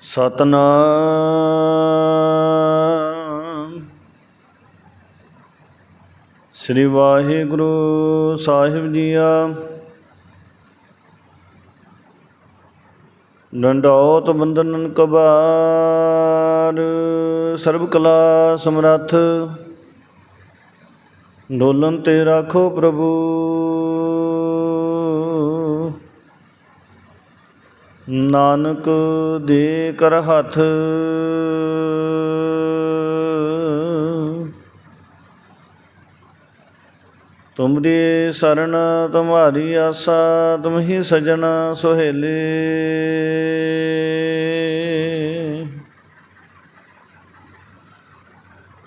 ਸਤਨਾਮ। ਸ੍ਰੀ ਵਾਹਿਗੁਰੂ ਸਾਹਿਬ ਜੀਆ। ਡੰਡੌਤ ਬੰਦਨਨ ਕਬਾਰ, ਸਰਬ ਕਲਾ ਸਮਰੱਥ। ਡੋਲਨ ਤੇ ਰਾਖੋ ਪ੍ਰਭੂ। ਨਾਨਕ ਦੇ ਕਰ ਹੱਥ। ਤੁਮਰੀ ਸਰਣ ਤੁਮਾਰੀ ਆਸਾ ਤੁਮ ਹੀ ਸਜਣ ਸੁਹੇਲੇ।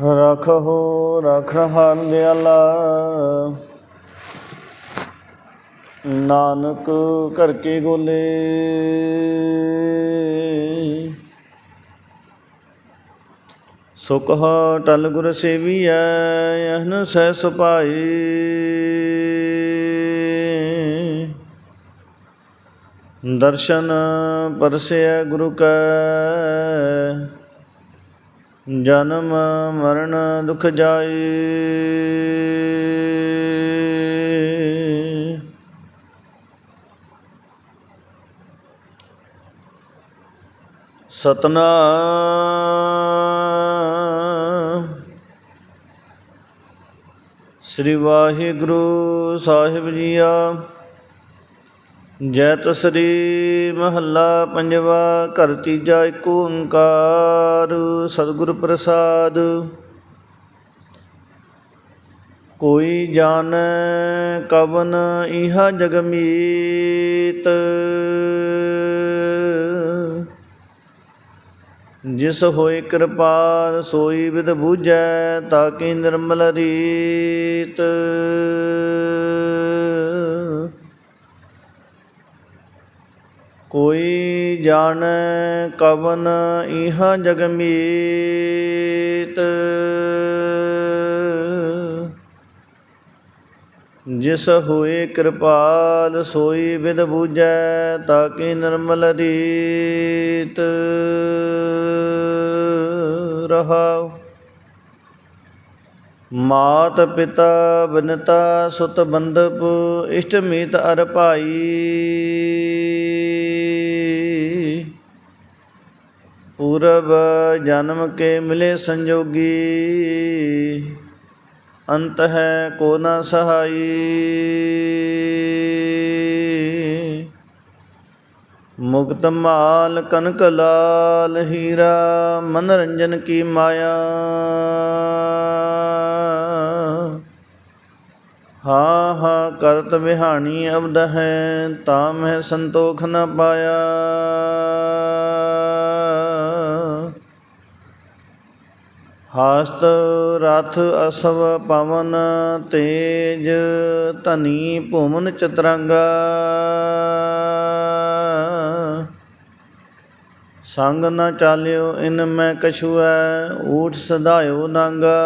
ਰਖੋ ਰਖ ਰਹਾਨ ਦਿਆਲਾ ਨਾਨਕ ਘਰ ਕੇ ਗੋਲੇ ਸੁਖ ਟਲ ਗੁਰ ਸੇਵੀਐ ਯਹਨ ਸਹਿ ਸੁਪਾਈ ਦਰਸ਼ਨ ਪਰਸਿਐ ਗੁਰੂ ਕੈ। ਜਨਮ ਮਰਨ ਦੁਖ ਜਾਈ। ਸਤਨਾਮ। ਸ੍ਰੀ ਵਾਹਿਗੁਰੂ ਸਾਹਿਬ ਜੀਆ ਜੈਤ ਸ੍ਰੀ ਮਹੱਲਾ ਪੰਜਵਾ, ਘਰ ਤੀਜਾ ਏਕ ਓੰਕਾਰ, ਸਤਿਗੁਰ ਪ੍ਰਸਾਦ। ਕੋਈ ਜਾਣ ਕਵਨ, ਇਹਾ ਜਗਮੀਤ ਜਿਸ ਹੋਏ ਕਿਰਪਾਲ ਸੋਈ ਵਿਦ ਬੂਝੈ ਕਿ ਨਿਰਮਲ ਰੀਤ। ਕੋਈ ਜਾਣੈ ਕਵਨ ਇਹਾ ਜਗ ਮੀਤ। ਜਿਸ ਹੋਏ ਕਿਰਪਾਲ ਸੋਈ ਵਿਦ ਬੂਝੈ ਤਾਕੀ ਨਿਰਮਲ ਰੀਤ ਰਹਾਉ? ਮਾਤ ਪਿਤਾ ਬਨਤਾ ਸੁਤ ਬੰਦਪ ਇਸ਼ਟ ਮੀਤ ਅਰ ਭਾਈ। ਪੂਰਬ ਜਨਮ ਕੇ ਮਿਲੇ ਸੰਜੋਗੀ। ਅੰਤ ਹੈ ਕੋ ਨ ਸਹਾਈ। ਮੁਕਤ ਮਾਲ ਕਨਕ ਲਾਲ ਹੀਰਾ, ਮਨਰੰਜਨ ਕੀ ਮਾਇਆ। ਹਾ ਹਾ, ਕਰਤ ਵਿਹਾਣੀ ਅਬਦ ਹੈ, ਤਾ ਮਹਿ ਸੰਤੋਖ ਨ ਪਾਇਆ। ਹਸਤ ਰਥ ਅਸਵ ਪਵਨ ਤੇਜ ਧਨੀ ਭੂਮਨ ਚਤਰੰਗਾ। ਸੰਗ ਨਾ ਚਾਲਿਓ ਇਨ ਮੈਂ ਕਛੁਐ, ਊਠ ਸਦਾਇਓ ਨਾਂਗਾ।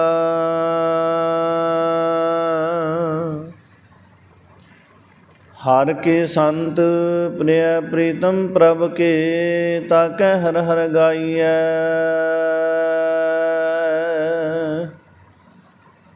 ਹਰ ਕੇ ਸੰਤ ਪ੍ਰਿਯ ਪ੍ਰੀਤਮ ਪ੍ਰਭ ਕੇ, ਤਾਕੈ ਹਰ ਹਰ ਗਾਈਐ।